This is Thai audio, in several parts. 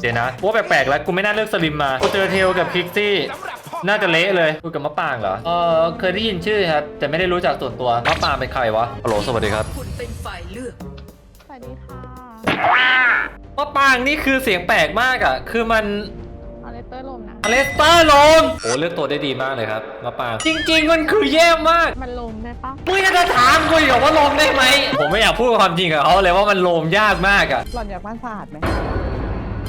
เดี๋ยวนะว่าแปลกๆแล้วกูไม่น่าเลือกสลิมมากูเจอเทลกับพิกซี่น่าจะเละเลยคุยกับมะปางเหรอเออเคยได้ยินชื่อครับ แต่ไม่ได้รู้จักส่วนตัวมะปางเป็นใครวะฮัลโหลสวัสดีครับคุณเป็นฝ่ายเลือกสวัสดีค่ะมะปางนี่คือเสียงแปลกมากอะ คือมันออเลสเตอร์ลมนะอเลสเตอร์ลงโอ้เลือกตัวได้ดีมากเลยครับมะปางจริง ๆ มันคือแย่มาก มันลมได้ปะมึงจะถามกูอีกเหรอว่าลมได้ไหมผมไม่อยากพูดความจริงกับเขาเลยว่ามันลมยากมากอะหล่อนอยากบ้านสะอาดไหม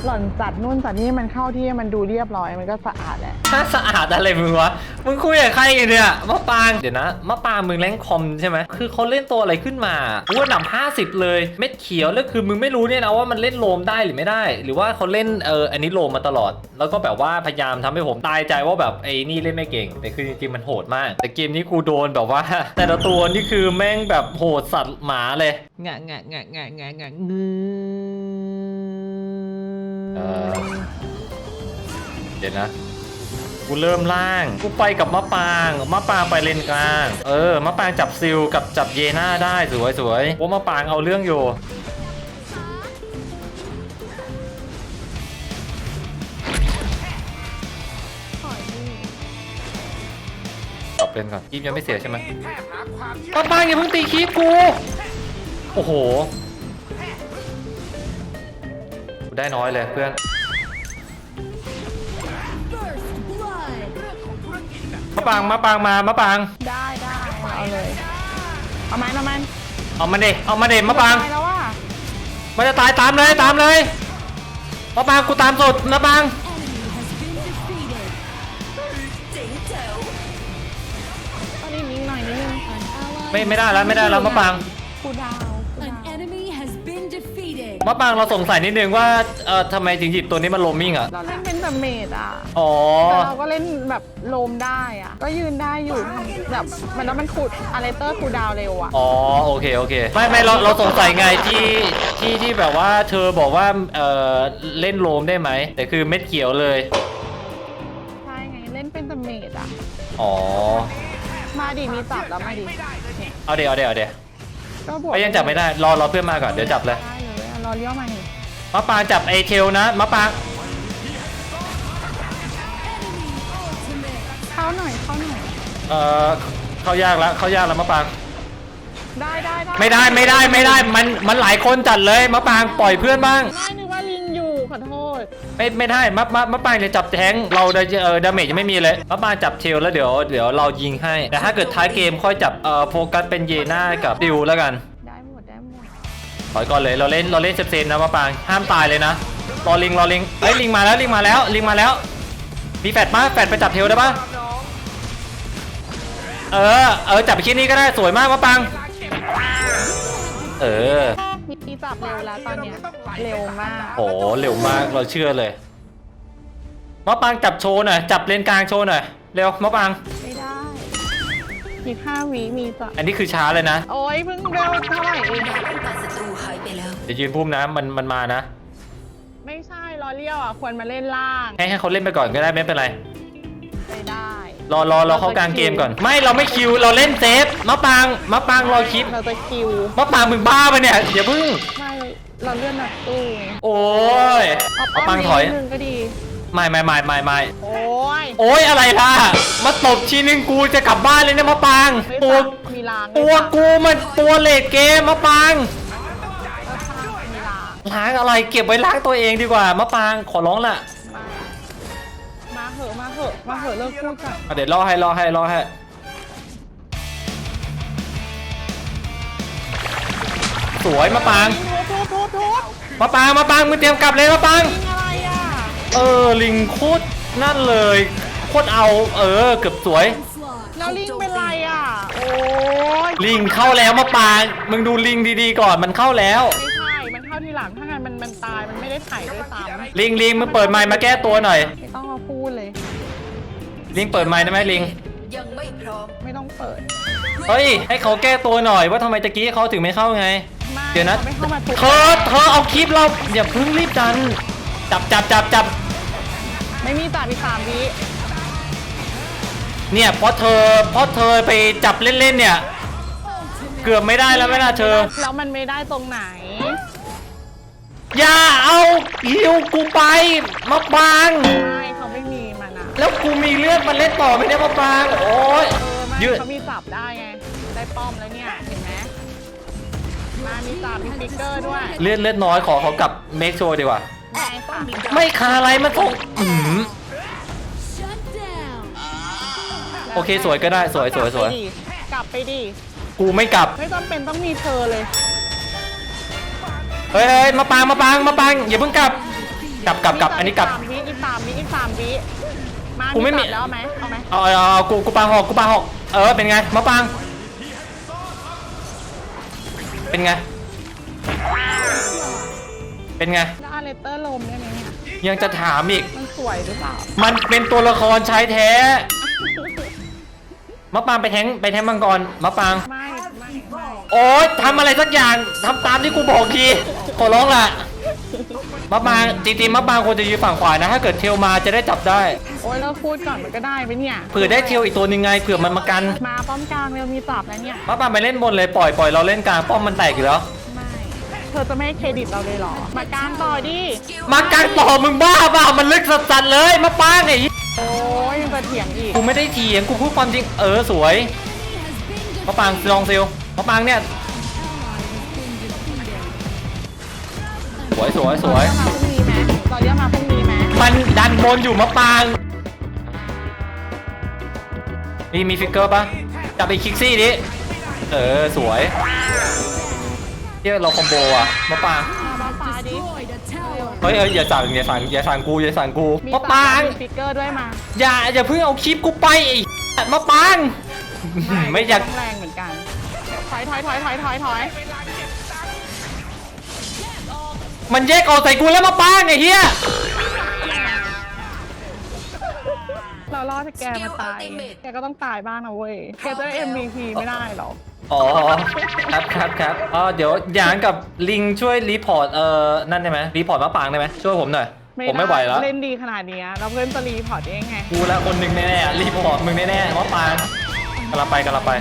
หล่อนจัดนู่นจัดนี่มันเข้าที่มันดูเรียบร้อยมันก็สะอาดแหละถ้าสะอาดอะไรมึงวะ มึงคุยกับใครกันเนี่ยมะปาง เดี๋ยวนะมะปางมึงแรงคอมใช่ไหม คือเขาเล่นตัวอะไรขึ้นมาอ้วนหนับห้าสิบเลย เม็ดเขียวแล้วคือมึงไม่รู้เนี่ยนะว่ามันเล่นโลมได้หรือไม่ได้ หรือว่าเขาเล่นเอออันนี้โลมมาตลอด แล้วก็แบบว่าพยายามทำให้ผมตายใจว่าแบบไอ้นี่เล่นไม่เก่ง แต่คือจริงๆมันโหดมาก แต่เกมนี้กูโดนแบบว่า แต่ละตัวนี่คือแม่งแบบโหดสัตว์หมาเลยงะงะงะงะงะงะงือ ดี๋ยวนะ กูเริ่มล่าง กูไปกับมะปางมะปางไปเลนกลาง เออมะปางจับซิลกับจับเยน่าได้สวยสวยว่ามะปางเอาเรื่องอยู่ถอยดิตอบเล่นก่อนคีบยังไม่เสียใช่ไหมมะปางอย่าเพิ่งตีคีบกู โอ้โห ได้น้อยเลยเพื่อน ปางมะปางมามะปาง ได้ได้เอาเลย เอามันเอามันเอามาเดเอามาเดมะปางตายแล้วว่ะมันจะตายตามเลยตามเลยมะปางกูตามสุดมะปางเจ๋งแจ๋วตอนนี้นิ่งหน่อยนิดนึงไม่ไม่ได้แล้วไม่ได้แล้วมะปาง กูดาวกู An ดาว enemy has been defeated. มะปางเราสงสัยนิดนึงว่าเอ่อทำไมถึงหยิบตัวนี้มาโลมมิ่งอะ เราเล่น เป็นแบบเมดอะอ๋อ แต่เราก็เล่นแบบโลมได้อะ ก็ยืนได้อยู่แบบมันแล้วมันขุดอเลสเตอร์คูดาวเร็วอะ อ๋อโอเคโอเค ไม่ไม่เราเราสงสัยไงที่ที่ที่แบบว่าเธอบอกว่าเออเล่นโลมได้ไหมแต่คือเม็ดเขียวเลย ใช่ไงเล่นเป็นแต่เมดอะ อ๋อ มาดิมีจับแล้วมาดิเอาเดี๋ยวเอาเดี๋ยวเอาดี๋ยวก็บวกก็ยังจับไม่ได้รอรอเพื่อนมาก่อนเดี๋ยวจับเลยได้เลยอะรอเลี้ยวมาดิมะปางจับไอเทลนะมะปาง เอ่อเข้ายากแล้วเข้ายากแล้วมะปางได้ได้ได้ไม่ได้ไม่ได้ไม่ได้มันมันหลายคนจัดเลยมะปางปล่อยเพื่อนบ้าง ไม่นึกว่าลิงอยู่ขอโทษไม่ไม่ได้มะมะมะปางเนี่ยจับแทงค์เราได้เออดาเมจยังไม่มีเลยมะปางจับเทลแล้วเดี๋ยวเดี๋ยวเรายิงให้ แต่ถ้าเกิดท้ายเกมค่อยจับเอ่อโฟกัสเป็นเยน่ากับดิวแล้วกัน ได้หมดได้หมดถอยก่อนเลยเราเล่นเราเล่นเซฟเซนนะมะปางห้ามตายเลยนะรอลิงรอลิงเอ้ยลิงมาแล้วลิงมาแล้วลิงมาแล้ว มีแฟดปะแฟดไปจับเทลได้ปะ เออ เออจับไปชิ้นนี้ก็ได้สวยมากมะปางเออมีจับเร็วแล้วตอนเนี้ยเร็วมากโอ้เร็วมากเราเชื่อเลยมะปางจับโชว์หน่อยจับเลนกลางโชว์หน่อยเร็วมะปางไม่ได้อีกห้าวิมีจับอันนี้คือช้าเลยนะ โอ้ยเพิ่งเร็วเท่าไหร่เองป้องกันศัตรูหายไปแล้วเดี๋ยวยืนพุ่มนะมันมันมานะ ไม่ใช่รอเลี้ยวอะควรมาเล่นล่างให้ให้เขาเล่นไปก่อนก็ได้ไม่เป็นไรไม่ได้ รอรอรอเข้ากลางเกมก่อน ไม่เราไม่คิวเราเล่นเซฟมะปางมะปางรอคลิปเราจะคิวมะปางมึงบ้าปะเนี่ยอย่าพึ่งไม่เราเลื่อนหนักตู้ไงโอ้ยเอามะปางถอยนิดนึงก็ดีไม่ไม่ไม่ไม่ไม่โอ้ยโอ้ยอะไรล่ะมาตบทีนึงกูจะกลับบ้านเลยนะมะปางไม่ตัวฟังมีลางตัวกูมันตัวเลดเกมมะปางมีลางล้างอะไรเก็บไว้ล้างตัวเองดีกว่ามะปางขอร้องละมามาเห อะมาเหอะมาเหอะเลิกพูดกันอะเดี๋ยวรอให้รอให้รอให้สวยมะปางทุบทุบทุบมะปางมะปางมึงเตรียมกลับเลยมะปางยิงอะไรอะเออลิงโคตรนั่นเลยโคตรเอาเออเกือบสวย Onslaught. แล้วลิงเป็นไรอะ โอ้ยลิงเข้าแล้วมะปางมึงดูลิงดีๆก่อนมันเข้าแล้ว ไม่ใช่ มันเข้าทีหลังถ้างั้นมันมันตายมันไม่ได้ไถ่ด้วยซ้ลิงลิงมึงเปิดไมค์มาแก้ตัวหน่อยำไม่ต้องมาพูดเลย ลิงเปิดไมค์ได้ไหมลิง ยังไม่พร้อมไม่ต้องเปิดเฮ้ย ให้เขาแก้ตัวหน่อยว่าทำไมตะกี้เขาถึงไม่เข้าไงไม่เดี๋ยวนะ ไม่เข้ามาทุบเธอเธอเอาคลิปเราอย่าเพิ่งรีบดัน จับจับจับจับไม่มีจ่ายไปสามวิเนี่ยเพราะเธอเพราะเธอไปจับเล่นๆเนี่ย เกือบไม่ได้แล้วไม่น่าเธอ แล้วมันไม่ได้ตรงไหน อย่าเอาฮิวกูไปมาปาง กูมีเลือดมาเล่นต่อไม่ได้มาปางโอ้ยเออไม่ยืด เขามีจับได้ไง ได้ป้อมแล้วเนี่ย เห็นไหมมามีจับมีฟิกเกอร์ด้วยเลือดเลือดน้อยขอเขากลับเมคโชว์ดีกว่า ได้ค่ะไม่คาอะไรมันส่งอืม Shut down. โอเคสวยก็ได้สวยสวยสวย กลับไปดิ กูไม่กลับ ไม่จำเป็นต้องมีเธอเลยเฮ้ยเฮ้ยมาปางมาปางมาปางอย่าเพิ่งกลับ กลับกลับกลับอันนี้กลับสามวิอีกสามวิอีกสามวิ มากูไม่มีจับแล้วเอาไหมเอาไหมเอาเอาเอากูกูปางหอกกูปางหอกเออเป็นไงมาปาง เป็นไง เป็นไง แล้วอาเลเตอร์ลมได้ไหมเนี่ย ยังจะถามอีก มันสวยหรือเปล่า มันเป็นตัวละครชายแท้มะปางไปแทงไปแทงมังกรมะปาง ไม่ ไม่ไม่ โอ๊ยทำอะไรสักอย่างทำตามที่กูบอกทีขอร้องล่ะ มะปางจริงๆมะปางควรจะยืนฝั่งขวานะ ถ้าเกิดเทลมาจะได้จับได้โอ้ยเราพูดก่อนมันก็ได้ไหมเนี่ยเผื่อได้เทลอีกตัวหนึงไงเผื่อมันมากันมาป้อมกลางเร็วมีจับแล้วเนี่ยมะปางไปเล่นบนเลยปล่อยปล่อยเราเล่นกลางป้อมมันแตกอยู่แล้วไม่เธอจะไม่ให้เครดิตเราเลยเหรอ มากลางต่อดิมากลางต่อมึงบ้าเปล่ามันลึกสัสๆเลยมะปางไอ้โอ้ยยังจะเถียงอีกกูไม่ได้เถียงกูพูดความจริงเออสวยมะปางลองเซลมะปางเนี่ย วยสวยสวยเราเรียกมาพรุ่งนี้ไหมเราเรียกมาพรุ่งนี้ไหมมันดันบนอยู่มะปางมีมีฟิกเกอร์ปะจับไปคิกซี่ดิเออสวยเที่ยเราคอมโบอะมะปางมาบ้าฟ้าดิ Destroyed a tower. เฮ้ยเอ้ยอย่าสั่งอย่าสั่งอย่าสั่งกูอย่าสั่งกูมีมะจับปางมีฟิกเกอร์ด้วยมาอย่าอย่าเพิ่งเอาคลิปกูไปไอ้มะปางไม่อยากต้องแรงเหมือนกันถอยถอยถอยถอยถอยถอย มันแยกออกใส่กูแล้วมะปางไอ้เหี้ยเรารอดให้แกมาตาย แกก็ต้องตายบ้างนะเว้ย แกจะได้ MVP ไม่ได้หรอกอ๋อครับครับครับอ๋อเดี๋ยวหยางกับลิงช่วยรีพอร์ตเอ่อนั่นได้ไหมรีพอร์ตมะปางได้ไหมช่วยผมหน่อยผมไม่ไหวแล้วเล่นดีขนาดเนี้ยเราเพื่อนจะรีพอร์ตได้ยังไงกูแล้วคนหนึ่งแน่ๆรีพอร์ตมึงแน่ๆมะปางกำลังไปกำลังไป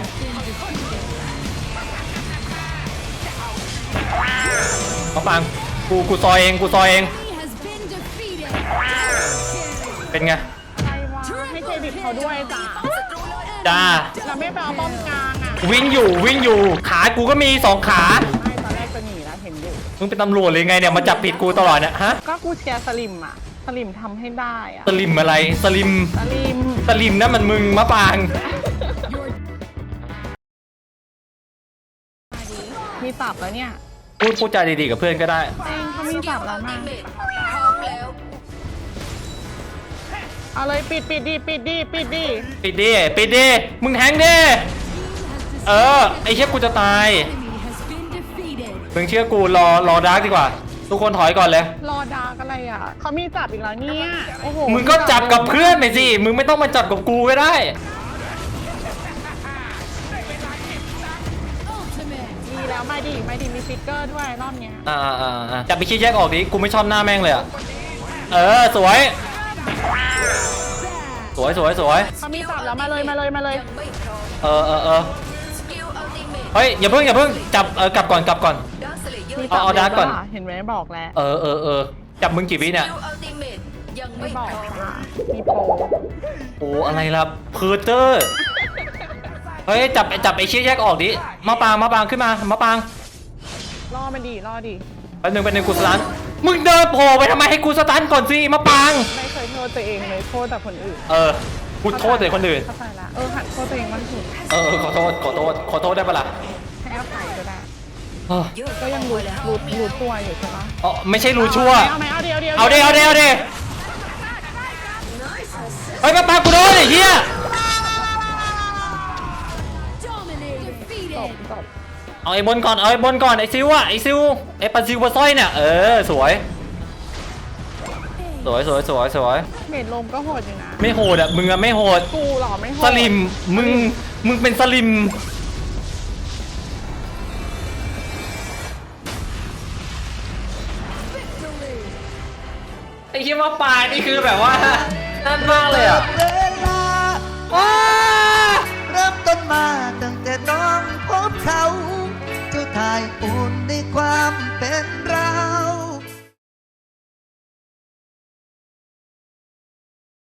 มะปาง กูกูซอยเองกูซอยเอง He has been defeated. เป็นไงใครวะให้เครดิตเขาด้วยจ้ะจ้าเราไม่ไปเอาป้อมกลางอะวิ่งอยู่วิ่งอยู่ขากูก็มีสองขาไม่ตอนแรกจะหนีแล้วเห็นอยู่ มึงเป็นตำรวจเลยไงเนี่ยมาจับผิดกูตลอดเนี่ยฮะก็กูเชียร์สลิมอะ สลิมทำให้ได้อะ สลิมอะไรสลิมสลิม สลิมนั่นมันมึงมะปาง มีจับแล้วเนี่ย พูดพูดจาดีๆกับเพื่อนก็ได้ เองเขามีจับแล้วมาเมทพร้อมแล้วเอาเลยปิดปิดดีปิดดีปิดดีปิดดิปิดดิมึงแทงดิเออไอ้เชี่ยกูจะตาย Enemy has been defeated. มึงเชื่อกูรอรอดาร์กดีกว่า ทุกคนถอยก่อนเลย รอดาร์กอะไรอะเขามีจับอีกแล้วเนี่ยโอ้โหมึงก็จับกับเพื่อนไปสิมึงไม่ต้องมาจับกับกูก็ได้ ไม่ดีไม่ดีมีฟิกเกอร์ด้วยรอบเนี้ยอ่าอ่าอ่าจับไปคิดแยกออกดิกูไม่ชอบหน้าแม่งเลยอะเออสวย สวยสวยสวยเขามีจับแล้วมาเลยมาเลยมาเลยยังไม่พร้อมเออเออเออสกิลอัลติเมทเฮ้ยอย่าเพิ่งอย่าเพิ่งจับเออกลับก่อนกลับก่อนดักสเลเยอมีร์จัเอาเอาดาร์กก่อน เห็นไหมบอกแล้วเออเออเออจับมึงกี่วิเนี่ยสกิลอัลติเมทยังไม่ไม่บพอกร้อมค่ะมีโปรโอ้อะไรล่ะเพอร์เตอร์เฮ้ยจับจับไอ้เชี่ยแยกออกดิ มาปางมาปางขึ้นมามาปางล่อมันดีล่อดี แป๊บนึงแป๊บนึงกูสตันมึงเดินโผล่ไปทำไมให้กูสตันก่อนสิมาปาง ไม่เคยโทษตัวเองเลยโทษแต่คนอื่นเออกูโทษแต่คนอื่น เข้าใจละเออหัดโทษตัวเองบ้างสิเออเออขอโทษขอโทษขอโทษได้ปะล่ะให้อภัยก็ได้เออเยอะก็ยังรู้รู้รู้ตัวอยู่ใช่ปะอ๋อไม่ใช่รู้ชั่ว เอาไหมเอาเดียวเดียวเอาเดเอาเดเอาเดเฮ้ยมาปางกูโดนไอ้เหี้ย เอาไอ้บนก่อนเอาไอ้บนก่อนไอ้ซิวอะไอ้ซิวไอ้ปลาซิวปลาสร้อยเนี่ยเออสวย สวยสวยสวยสวย เมดลมก็โหดอยู่นะ ไม่โหดอะมึงอะไม่โหด กูหรอไม่โหดสลิมมึงมึงเป็นสลิมไอ้เหี้ยมาปลายนี่คือแบบว่านั่นมากเลยอะเวลาว้าเริ่มต้นมาตั้งแต่น้องพบเขา un